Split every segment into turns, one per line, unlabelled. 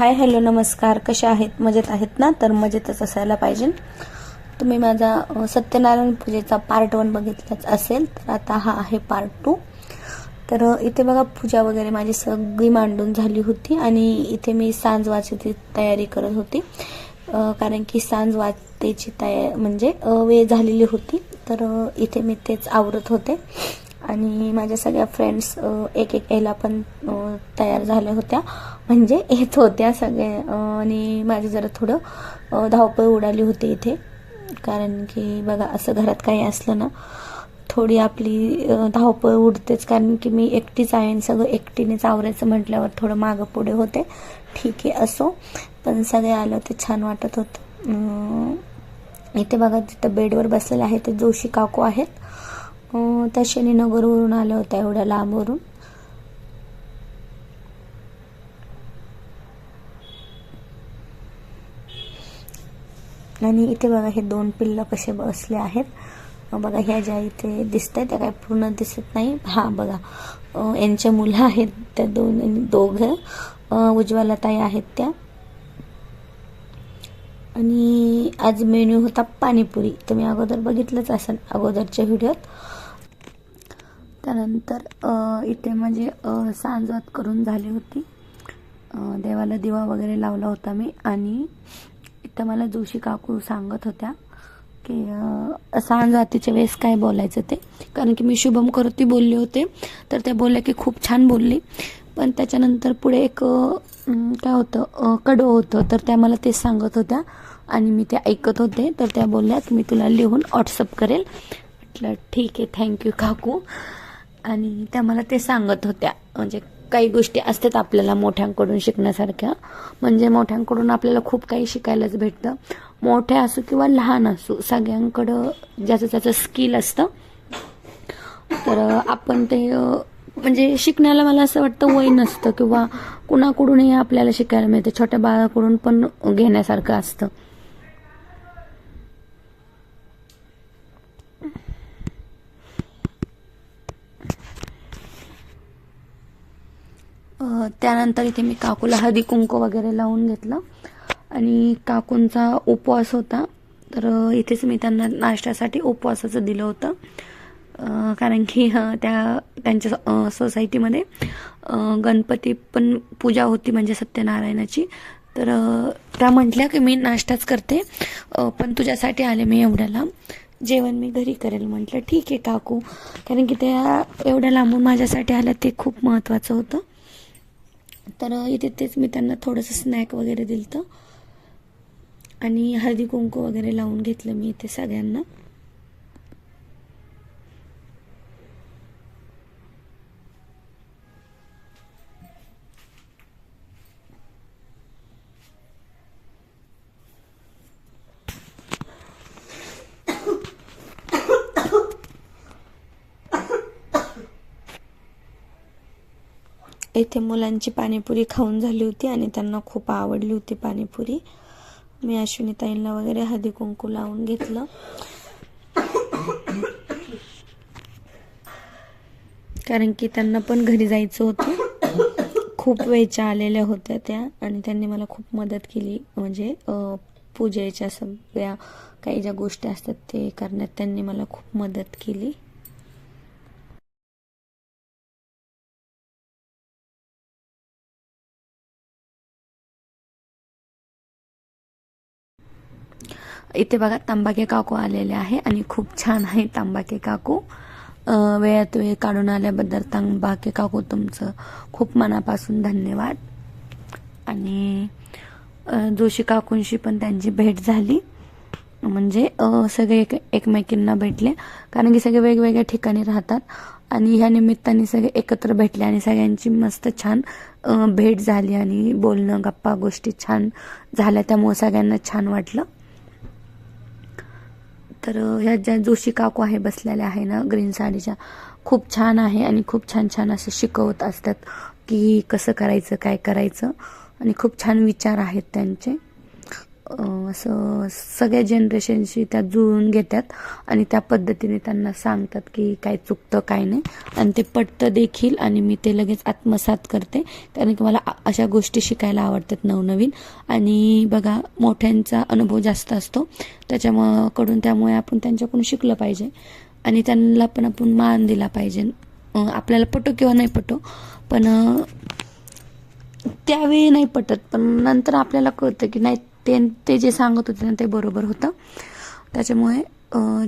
Hi hello नमस्कार. कशा आहेत? मजेत आहेत ना? तर मजेतच असायला पाहिजे. तुम्ही माझा सत्यनारायण पूजेचा पार्ट वन बघितलाच असेल तर आता हा आहे पार्ट टू तर इथे बघा पूजा वगैरे माझी सगळी मांडून झाली होती आणि इथे मी सांज वाचायची तयारी करत होती. कारण की सांज वाचतेची तया म्हणजे वेळ झालेली होती. तर इथे मी तेच आवरत होते. आणि माझ्या सगळ्या फ्रेंड्स एक एक यायला पण तयार झाल्या होत्या. म्हणजे येत होत्या सगळ्या आणि माझं जरा थोडं धावपळ उडाली होती इथे. कारण की बघा असं घरात काही असलं ना थोडी आपली धावपळ उडतेच. कारण की मी एकटीच आहे आणि सगळं एकटीनेच आवरायचं म्हटल्यावर थोडं मागं पुढे होते. ठीक आहे असो. पण सगळे आलं ते छान वाटत होतं. इथे बघा तिथं बेडवर बसलेले आहे ते जोशी काकू आहेत. त्या शनीनगरवरून आल्या होत्या एवढ्या लांबवरून. आणि इथे बघा हे दोन पिल्लं कसे बसले आहेत. बघा ह्या ज्या इथे दिसत आहेत त्या काय पूर्ण दिसत नाही. हा बघा. यांच्या मुलं आहेत त्या दोन दोघं. अं, उज्ज्वला ताई आहेत त्या. आणि आज मेन्यू होता पाणीपुरी. तुम्ही अगोदर बघितलंच असाल अगोदरच्या व्हिडिओत. त्यानंतर इथे म्हणजे सांजवात करून झाली होती. देवाला दिवा वगैरे लावला होता मी आणि इथं मला जोशी काकू सांगत होत्या की सांजवातीच्या वेळेस काय बोलायचं ते. कारण की मी शुभम करती बोलले होते तर त्या बोलल्या की खूप छान बोलली. पण त्याच्यानंतर पुढे एक काय होतं अ, कडवं होतं तर त्या मला ते सांगत होत्या आणि मी ते ऐकत होते. तर त्या बोलल्या की मी तुला लिहून व्हॉट्सअप करेल. म्हटलं ठीक आहे थँक्यू काकू. आणि त्या मला ते सांगत होत्या. म्हणजे काही गोष्टी असतात आपल्याला मोठ्यांकडून शिकण्यासारख्या. म्हणजे मोठ्यांकडून आपल्याला खूप काही शिकायलाच भेटतं. मोठे असो किंवा लहान असो सगळ्यांकडं ज्याचं त्याचं स्किल असतं. तर आपण ते म्हणजे शिकण्याला मला असं वाटतं वय नसतं किंवा कुणाकडूनही आपल्याला शिकायला मिळतं. छोट्या बाळाकडून पण घेण्यासारखं असतं. त्यानंतर इथे मी काकूला हळदी कुंकू वगैरे लावून घेतलं. आणि काकूंचा उपवास होता. तर इथेच मी त्यांना नाश्त्यासाठी उपवासाचं दिलं होतं. कारण की त्या त्यांच्या सोसायटीमध्ये गणपती पण पूजा होती म्हणजे सत्यनारायणाची. तर त्या म्हटल्या की मी नाश्ताच करते. पण तुझ्यासाठी आले मी एवढ्याला. जेवण मी घरी करेल म्हटलं. ठीक आहे काकू. कारण की त्या एवढ्या लांबून माझ्यासाठी आल्या ते खूप महत्त्वाचं होतं. तर इथे तेच मी त्यांना थोडंसं स्नॅक वगैरे दिलं आणि हळदी कुंकू वगैरे लावून घेतलं मी इथे सगळ्यांना. इथे मुलांची पाणीपुरी खाऊन झाली होती आणि त्यांना खूप आवडली होती पाणीपुरी. मी अश्विनीताईंना वगैरे हळदी कुंकू लावून घेतलं. कारण की त्यांना पण घरी जायचं होतं. खूप वेळच्या आलेल्या होत्या त्या आणि त्यांनी मला खूप मदत केली. म्हणजे पूजेच्या सगळ्या काही ज्या गोष्टी असतात ते करण्यात त्यांनी मला खूप मदत केली. इथे बघा तांबाके काकू आलेले आहे आणि खूप छान आहे तांबाके काकू. वेळात वेळ काढून आल्याबद्दल तांबाके काकू तुमचं खूप मनापासून धन्यवाद. आणि जोशी काकूंशी पण त्यांची भेट झाली. म्हणजे सगळे एक एकमेकींना भेटले. कारण की सगळे वेगवेगळ्या ठिकाणी राहतात. आणि ह्या निमित्ताने सगळे एकत्र भेटले आणि सगळ्यांची मस्त छान भेट झाली आणि बोलणं गप्पा गोष्टी छान झाल्या. त्यामुळे सगळ्यांना छान वाटलं. तर ह्या ज्या जोशी काकू आहे बसलेल्या आहे ना ग्रीन साडीच्या खूप छान आहे आणि खूप छान छान असं शिकवत असतात की कसं करायचं काय करायचं. आणि खूप छान विचार आहेत त्यांचे. असं सगळ्या जनरेशनशी त्या जुळून घेतात आणि त्या पद्धतीने त्यांना सांगतात की काय चुकतं काय नाही. आणि ते पटतं देखील आणि मी ते लगेच आत्मसात करते. कारण की मला अशा गोष्टी शिकायला आवडतात नवनवीन. आणि बघा मोठ्यांचा अनुभव जास्त असतो. त्याच्यामुळं त्यामुळे आपण त्यांच्याकडून शिकलं पाहिजे. आणि त्यांना पण आपण मान दिला पाहिजे. आपल्याला पटो किंवा नाही पटो. पण त्यावेळी नाही पटत. पण नंतर आपल्याला कळतं की नाही ते ते जे सांगत होते ना ते बरोबर होतं. त्याच्यामुळे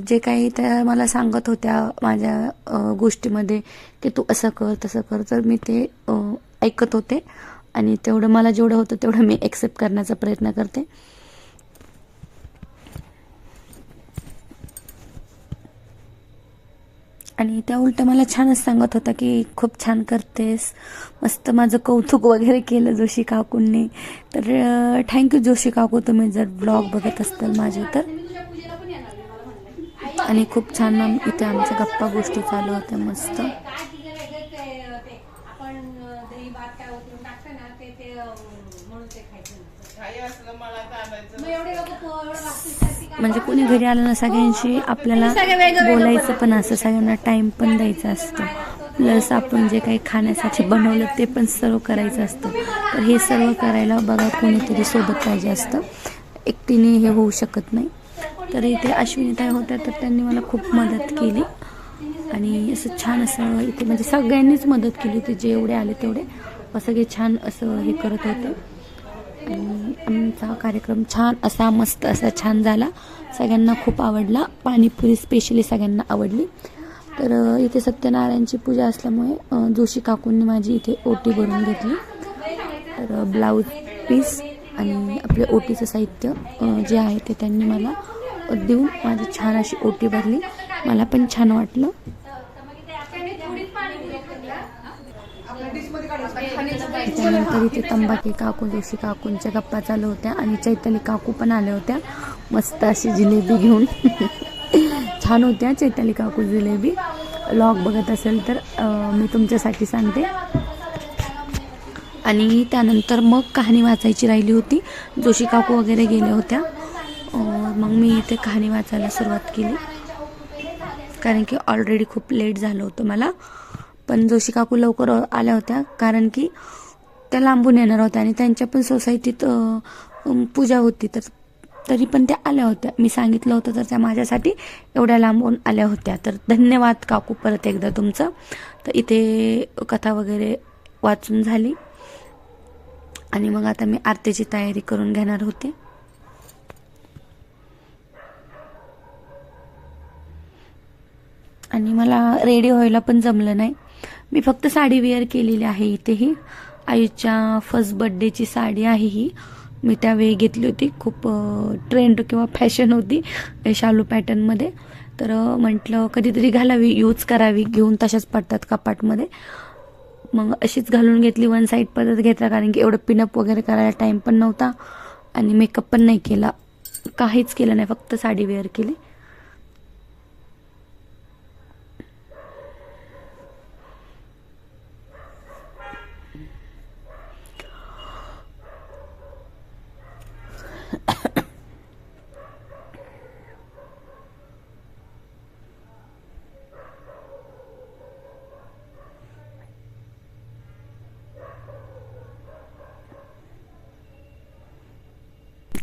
जे काही त्या मला सांगत होत्या माझ्या गोष्टीमध्ये की तू असं कर तसं कर तर मी ते ऐकत होते. आणि तेवढं मला जेवढं होतं तेवढं मी एक्सेप्ट करण्याचा प्रयत्न करते. आणि त्या उलट मला छानच सांगत होता की खूप छान करतेस. मस्त माझं कौतुक वगैरे केलं जोशी काकूंनी. तर थँक्यू जोशी काकू तुम्ही जर ब्लॉग बघत असताल माझे तर. आणि खूप छान इथे आमच्या गप्पा गोष्टी चालू होत्या मस्त
आपण दही भात काय उतरून टाकतं ना ते ते अं, म्हणून ते खायचं नसतं.
काही असलं मला चालायचं
मग एवढे लोक एवढं वागतील काय
म्हणजे कोणी घरी आलं ना सगळ्यांशी आपल्याला बोलायचं पण असतं सगळ्यांना टाइम पण द्यायचा असतो. प्लस आपण जे काही खाण्यासाठी बनवलं ते पण सर्व करायचं असतं. तर हे सर्व करायला बघा कोणीतरी सोबत पाहिजे असतं. एकटीने हे होऊ शकत नाही. तर इथे अश्विनीताई होत्या तर त्यांनी मला खूप मदत केली. आणि असं छान असं इथे म्हणजे सगळ्यांनीच मदत केली होती. जे एवढे आले तेवढे. सगळे छान असं हे करत होते. आमचा कार्यक्रम छान असा मस्त असा छान झाला. सगळ्यांना खूप आवडला. पाणीपुरी स्पेशली सगळ्यांना आवडली. तर इथे सत्यनारायणची पूजा असल्यामुळे जोशी काकूंनी माझी इथे ओटी भरून घेतली. तर ब्लाऊज पीस आणि आपले ओटीचं साहित्य जे आहे ते त्यांनी मला देऊन माझी छान अशी ओटी भरली. मला पण छान वाटलं. त्यानंतर इथे तंबाकी काकू जोशी काकूंच्या गप्पा चालू होत्या आणि चैताली काकू पण आल्या होत्या. मस्त अशी जिलेबी घेऊन. छान होत्या चैताली काकू जिलेबी. लॉग बघत असेल तर मी तुमच्यासाठी सांगते. आणि त्यानंतर मग कहाणी वाचायची राहिली होती. जोशी काकू वगैरे गेल्या होत्या. मग मी इथे कहाणी वाचायला सुरुवात केली. कारण की ऑलरेडी खूप लेट झालं होतं मला. पण जोशी काकू लवकर आल्या होत्या. कारण की त्या लांबून येणार होत्या आणि त्यांच्या पण सोसायटीत पूजा होती. तर तरी पण त्या आल्या होत्या. मी सांगितलं होतं तर त्या माझ्यासाठी एवढ्या लांबून आल्या होत्या. तर धन्यवाद काकू परत एकदा तुमचं. तर इथे कथा वगैरे वाचून झाली. आणि मग आता मी आरतीची तयारी करून घेणार होते. आणि मला रेडी व्हायला पण जमलं नाही. मी फक्त साडी वेअर केलेली आहे इथेही. आईच्या फर्स्ट बड्डेची साडी आहे ही. मी त्यावेळी घेतली होती. खूप ट्रेंड किंवा फॅशन होती शालू पॅटर्नमध्ये तर म्हटलं कधीतरी घालावी यूज करावी घेऊन तशाच पडतात कपाटमध्ये. मग अशीच घालून घेतली. वन साईड परत घेतला कारण की एवढं पिनअप वगैरे करायला टाईम पण नव्हता. आणि मेकअप पण नाही केला. काहीच केलं नाही. फक्त साडी वेअर केली.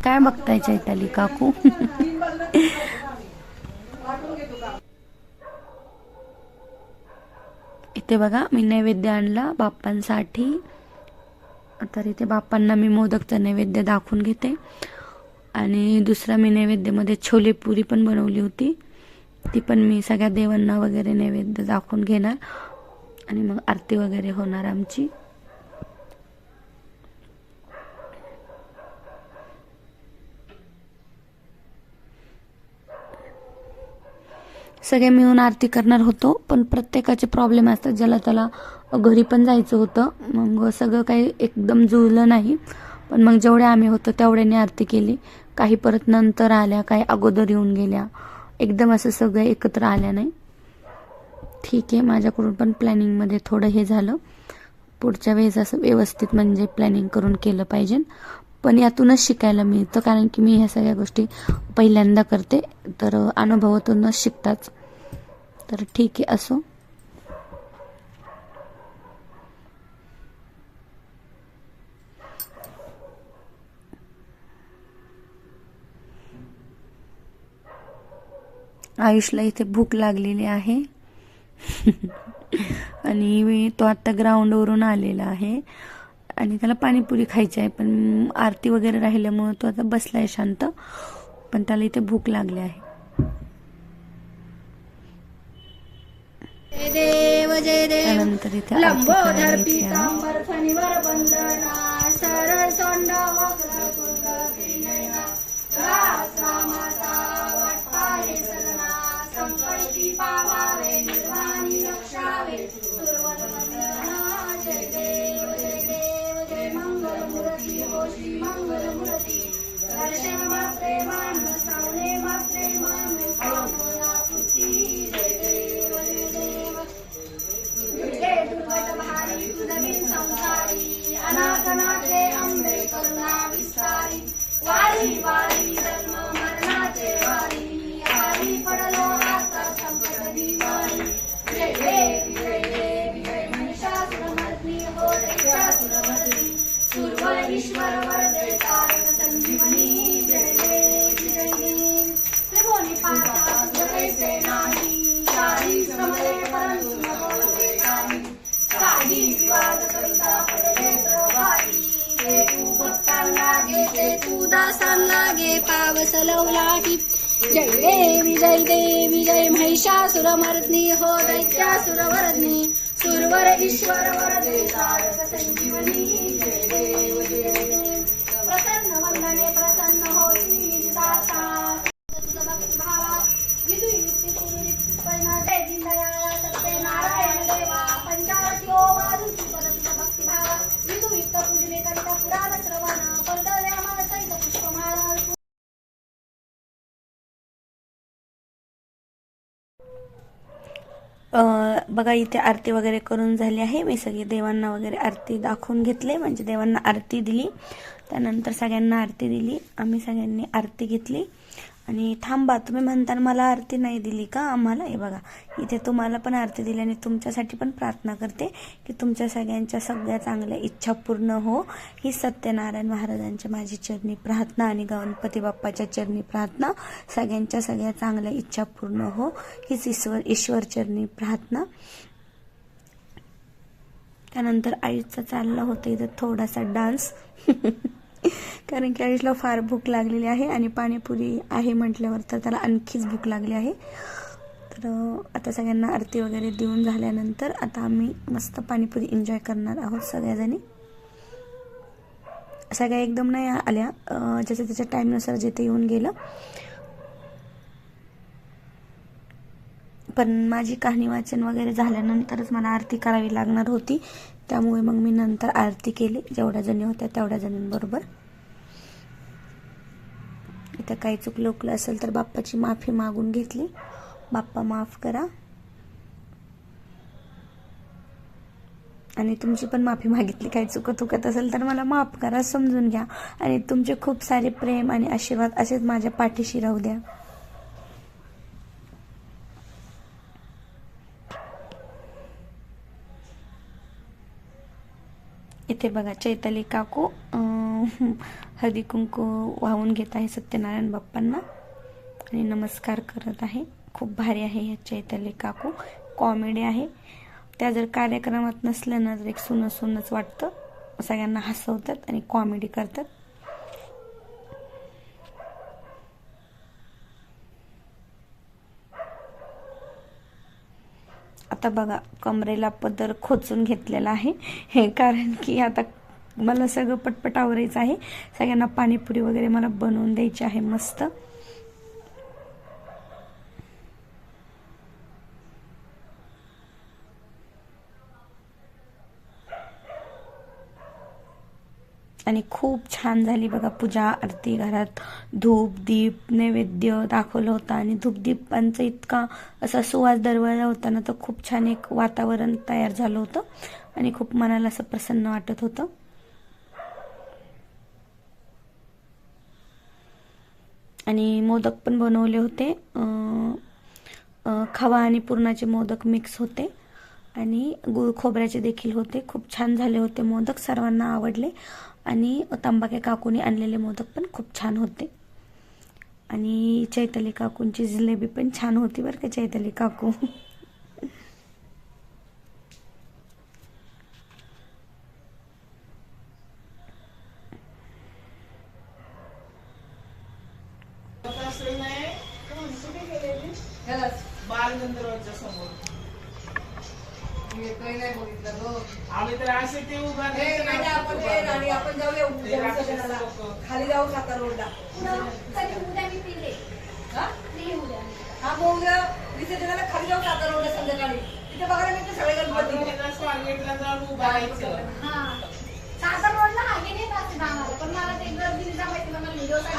काय बघताय चैताली काकू? इथे बघा मी नैवेद्य आणला बाप्पांसाठी. तर इथे बाप्पांना मी मोदकचा नैवेद्य दाखवून घेते. आणि दुसरा मी नैवेद्यामध्ये छोले पुरी पण बनवली होती. ती पण मी सगळ्या देवांना वगैरे नैवेद्य दाखवून घेणार. आणि मग आरती वगैरे होणार आमची. सगळे मिळून आरती करणार होतो पण प्रत्येकाचे प्रॉब्लेम असतात. ज्याला त्याला घरी पण जायचं होतं. मग सगळं काही एकदम जुळलं नाही. पण मग जेवढे आम्ही होतो तेवढ्याने आरती केली. काही परत नंतर आल्या काही अगोदर येऊन गेल्या. एकदम असं सगळं एकत्र आल्या नाही. ठीक आहे माझ्याकडून पण प्लॅनिंगमध्ये थोडं हे झालं. पुढच्या वेळेस असं व्यवस्थित म्हणजे प्लॅनिंग करून केलं पाहिजे. पण यातूनच शिकायला मिळतं. कारण की मी ह्या सगळ्या गोष्टी पहिल्यांदा करते. तर अनुभवातूनच शिकताच. तर ठीक आहे असो. आयुषला इथे भूक लागलेली आहे. आणि मी- तो आता ग्राउंडवरून आलेला आहे. आणि त्याला पाणीपुरी खायची आहे पण आरती वगैरे राहिल्यामुळे तो आता बसलाय शांत पण त्याला इथे भूक लागली आहे.
देव जय देव.
त्यानंतर इथे
जय देवी जय महिषासुरमर्दिनी हो दैत्यासुरवर्धिनी सुरवर ईश्वर वरदे संजीवनी।
बघा इथे आरती वगैरे करून झाली आहे. मी सगळी देवांना वगैरे आरती दाखवून घेतले. म्हणजे देवांना आरती दिली. त्यानंतर सगळ्यांना आरती दिली. आम्ही सगळ्यांनी आरती घेतली. आणि थांबा तुम्ही म्हणताना मला आरती नाही दिली का? आम्हाला? हे बघा इथे तुम्हाला पण आरती दिली आणि तुमच्यासाठी पण प्रार्थना करते की तुमच्या सगळ्यांच्या सगळ्या चांगल्या इच्छा पूर्ण हो. ही सत्यनारायण महाराजांच्या माझी चरणी प्रार्थना आणि गणपती बाप्पाच्या चरणी प्रार्थना. सगळ्यांच्या सगळ्या चांगल्या इच्छा पूर्ण हो. हीच ईश्वर ईश्वर चरणी प्रार्थना. त्यानंतर आयुषचा चालला होता इथं थोडासा डान्स. कारण की आयुषला फार भूक लागलेली आहे आणि पाणीपुरी आहे म्हटल्यावर तर त्याला आणखीच भूक लागली आहे. तर आता सगळ्यांना आरती वगैरे देऊन झाल्यानंतर आता आम्ही मस्त पाणीपुरी एन्जॉय करणार आहोत सगळ्याजणी. सगळ्या एकदम नाही आल्या ज्याच्या त्याच्या टाईमनुसार जिथे येऊन गेलं. पण माझी कहाणी वाचन वगैरे झाल्यानंतरच मला आरती करावी लागणार होती. त्यामुळे मग मी नंतर आरती केली. जेवढ्या जणी होत्या तेवढ्या जणींबरोबर. इथं काही चुकलं उकलं असेल तर बाप्पाची माफी मागून घेतली. बाप्पा माफ करा. आणि तुमची पण माफी मागितली. काही चुकत चुकत असेल तर मला माफ करा समजून घ्या. आणि तुमचे खूप सारे प्रेम आणि आशीर्वाद असेच माझ्या पाठीशी राहू द्या. इथे बघा चैताली काकू हळदी कुंकू वाहून घेत आहे सत्यनारायण बाप्पांना आणि नमस्कार करत आहे. खूप भारी आहे ह्या चैताली काकू. कॉमेडी आहे. त्या जर कार्यक्रमात नसल्या ना तर एक सुन सुनच वाटतं. सगळ्यांना हसवतात आणि कॉमेडी करतात. आता बघा कमरेला पदर खोचून घेतलेला आहे. हे कारण की आता मला सगळं पटपट आवरायचं आहे. सगळ्यांना पाणीपुरी वगैरे मला बनवून द्यायची आहे मस्त. आणि खूप छान झाली बघा पूजा आरती घरात. धूप दीप नैवेद्य दाखवलं होतं आणि धूप दीपांचा इतका असा सुवास दरवळला होता ना तर खूप छान एक वातावरण तयार झालं होतं आणि खूप मनाला असं प्रसन्न वाटत होतं. आणि मोदक पण बनवले होते. अं, खवा आणि पुरणाचे मोदक मिक्स होते. आणि गुळ खोबऱ्याचे देखील होते. खूप छान झाले होते मोदक सर्वांना आवडले. आणि तंबाखे काकूने आणलेले मोदक पण खूप छान होते. आणि चैताली काकूंची जिलेबी पण छान होती बरं का चैताली काकू.
बालगंधर्वाच्या समोर. आम्ही तर असे ते उभा
खाली जाऊ सातारा रोडला? हा? हा मग उद्या विसर्जनाला खाली जाऊ सातारा रोडला संध्याकाळी? तिथे बघायला मिळते सगळे गणपती.
स्वागतला जाऊन उभा राहायचं.
हा. सासर रोडला नाही आम्हाला पण मला ते गर्दी जमायची मला व्हिडिओ
जायचं?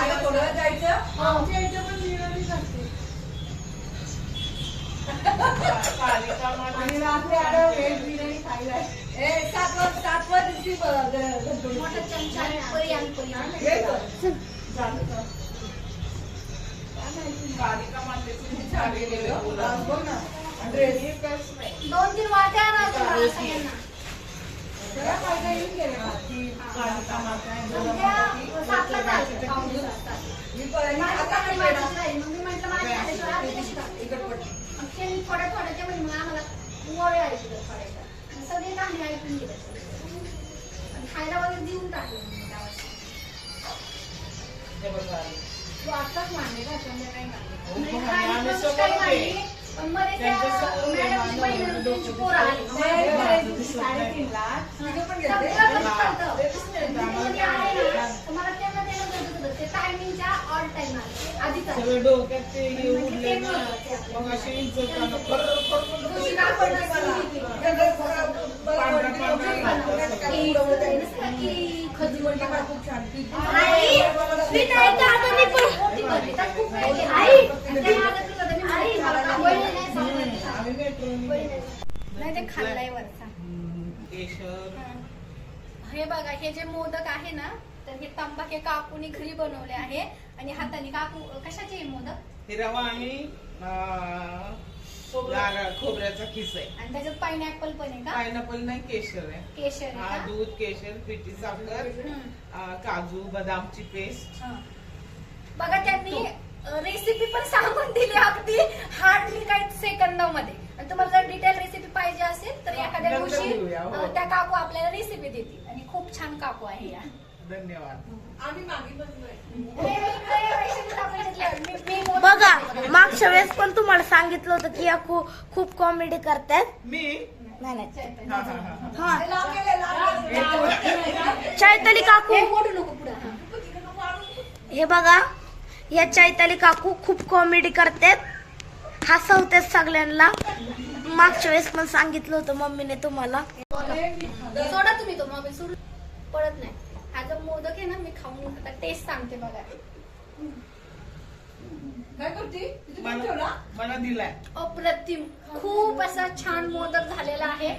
माझ्याच राहील. मग मी म्हटलं माझ्या त्यांनी थोड्या म्हणजे मग आम्हाला वळे ऐकलं थोड्याच्या आणि सगळे कांदे ऐकून गेले आणि खायला वगैरे देऊन टाकले.
हे.
तू आत्ताच मांडले का संध्याकाळी
हो,
मांडले
पण होते.
मांडली, पण मध्ये टायमिंगच्या ऑड टाइम आले आधीच.
सगळे डोक्यात ते हे
म्हणजे
उडले ना. मग असे
कापड नसली की.
बरं-
पांढरा- पांढरा.
की की खजूर
वरती पण खूप छान.
आई, मी नाही तर आता मी पण होती बघली. त्यात खूप. आई, आई, मला का नाही ते खाल्लाय वरचा हे बघा हे जे मोदक आहे ना तर हे तंबाखे काकूने घरी बनवले आहे. आणि हाताने काकू कशाचे हे मोदक?
हे रवा आणि अं, खोबऱ्याचा खिस आहे.
आणि त्याच्यात पाइनॅपल पण आहे का?
पायनॅपल नाही केशर आहे.
केशर
हा
आहे का?
दूध केशर पिठी साखर
हम्म.
अं, काजू बदामची पेस्ट.
हा. बघा त्यांनी रेसिपी पण सांगून दिली अगदी हार्डली काही सेकंदामध्ये. आणि तुम्हाला जर डिटेल रेसिपी पाहिजे असेल तर एखाद्या
नंतर
दिवशी
घेऊया, हो.
अं, त्या काकू आपल्याला रेसिपी देतील. आणि खूप छान काकू आहे या.
धन्यवाद.
आम्ही
बघा. मागच्या वेळेस पण तुम्हाला सांगितलं होतं की या खूप खूप कॉमेडी करतात.
मी?
नाही. चैताली काकू.
हे
हे बघा या चैताली काकू खूप कॉमेडी करतात. हसवतात सगळ्यांना. मागच्या वेळेस पण सांगितलं होतं मम्मीने तुम्हाला.
सोडा तुम्ही तो मोबाईल सोडून. पडत नाही. हा जो मोदक आहे ना मी खाऊन आता टेस्ट सांगते बघा.
काय करते? तिथे
मला
ठेवला?
मला दिलाय.
अप्रतिम. खूप असा छान मोदक झालेला आहे.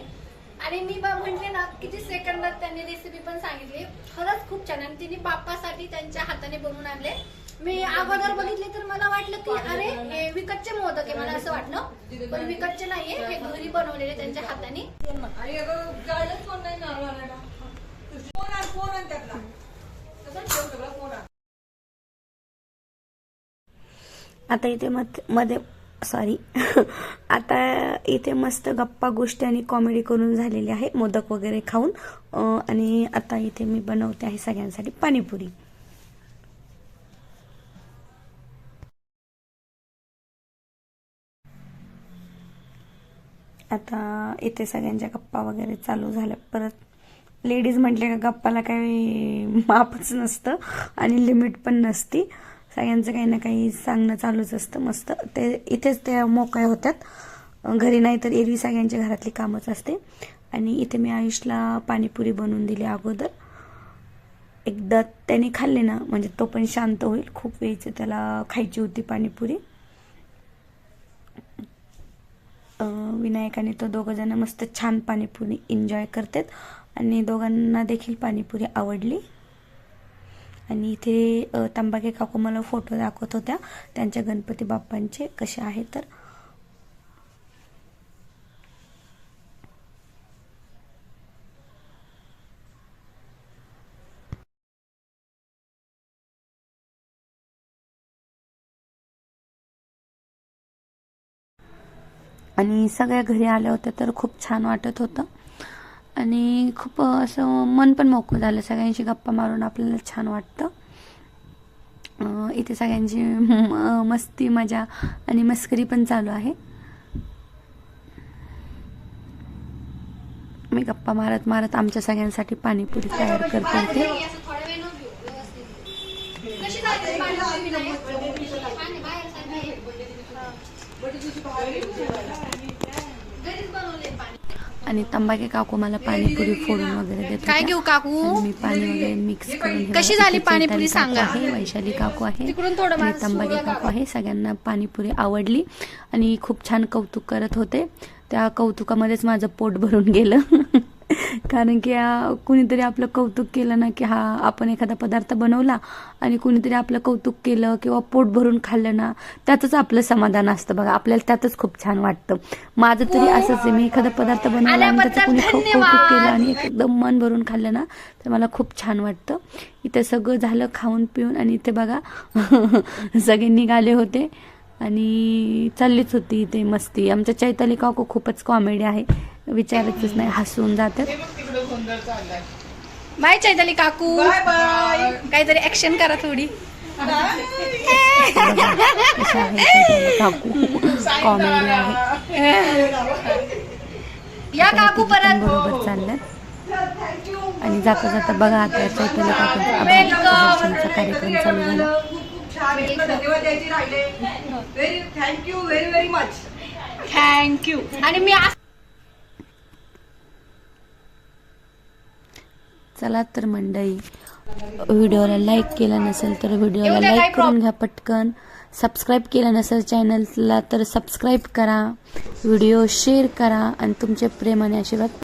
आणि मी बा म्हटले ना किती सेकंदात त्यांनी रेसिपी पण सांगितली. खरंच खूप छान. आणि तिने बाप्पासाठी त्यांच्या हाताने बनवून आणले. मी अगोदर बघितले तर मला वाटलं की अरे हे विकतचे मोदक आहे मला असं वाटलं. पण विकतचे नाहीये. हे घरी बनवलेले त्यांच्या हाताने.
आणि अगं जायलाच कोण नाही नारळ
आता इथे मत मध्ये सॉरी आता इथे मस्त गप्पा गोष्टी आणि कॉमेडी करून झालेली आहे. मोदक वगैरे खाऊन. आणि आता इथे मी बनवते आहे सगळ्यांसाठी पाणीपुरी. आता इथे सगळ्यांच्या गप्पा वगैरे चालू झाल्या. परत लेडीज म्हटले का गप्पाला काही मापच नसतं आणि लिमिट पण नसती. सगळ्यांचं काही ना काही सांगणं चालूच असतं मस्त. ते इथेच त्या मोकळ्या होत्यात. घरी नाही तर एरवी सगळ्यांच्या घरातली कामच असते. आणि इथे मी आयुषला पाणीपुरी बनवून दिली अगोदर. एकदा त्याने खाल्ले ना म्हणजे तो पण शांत होईल. खूप वेळची त्याला खायची होती पाणीपुरी. विनायकाने विनायक आणि तो दोघंजणं मस्त छान पाणीपुरी एन्जॉय करतात. आणि दोघांना देखील पाणीपुरी आवडली. आणि इथे तंबाके काकू मला फोटो दाखवत होत्या. त्यांच्या गणपती बाप्पांचे कसे आहेत तर. आणि सगळ्या घरी आल्या होत्या तर खूप छान वाटत होतं. आणि खूप असं मन पण मोकळं झालं. सगळ्यांशी गप्पा मारून आपल्याला छान वाटतं. इथे सगळ्यांची मस्ती मजा आणि मस्करी पण चालू आहे. मी गप्पा मारत मारत आमच्या सगळ्यांसाठी पाणीपुरी तयार करते इथे.
बाहेर सारखी आहे. घरीच बनवले पाणी
आणि तंबाखे काकू मला पाणीपुरी फोडून वगैरे देत
काय. घेऊ काकू?
मी पाणी वगैरे मिक्स करून
कशी झाली पाणीपुरी सांगा.
आहे वैशाली काकू आहे आणि
सोडा
काकू आहे सगळ्यांना पाणीपुरी आवडली आणि खूप छान कौतुक करत होते त्या कौतुकामध्येच माझं पोट भरून गेलं कारण की कुणीतरी आपलं कौतुक केलं ना की हा आपण एखादा पदार्थ बनवला आणि कुणीतरी आपलं कौतुक केलं किंवा पोट भरून खाल्लं ना त्यातच आपलं समाधान असतं बघा. आपल्याला त्यातच खूप छान वाटतं. माझं तरी असंच आहे मी एखादा पदार्थ बनवला आणि त्याचं कुणी कौतुक केलं आणि एकदम मन भरून खाल्लं ना तर मला खूप छान वाटतं. इथे सगळं झालं खाऊन पिऊन आणि इथे बघा सगळे निघाले होते आणि चाललीच होती इथे मस्ती. आमच्या चैताली काकू खूपच कॉमेडी आहे. विचारायचंच नाही हसून जातात.
हे
बाय चैताली काकू.
Bye bye.
काहीतरी ऍक्शन करा थोडी.
काकू. कॉमेडी आहे.
या काकू
पण
परत.
बरोबर चालल्यात. आणि जाता जाता बघा आता चैताली काकूंचा कार्यक्रम चालू झाला.
Thank you very very much
thank you आणि मी
चला तर मंडळी व्हिडिओला लाईक केलं नसेल तर व्हिडिओला लाईक करून घ्या पटकन. सबस्क्राईब केलं नसेल चॅनलला तर सबस्क्राईब करा. व्हिडिओ शेअर करा आणि तुमचे प्रेम आणि आशीर्वाद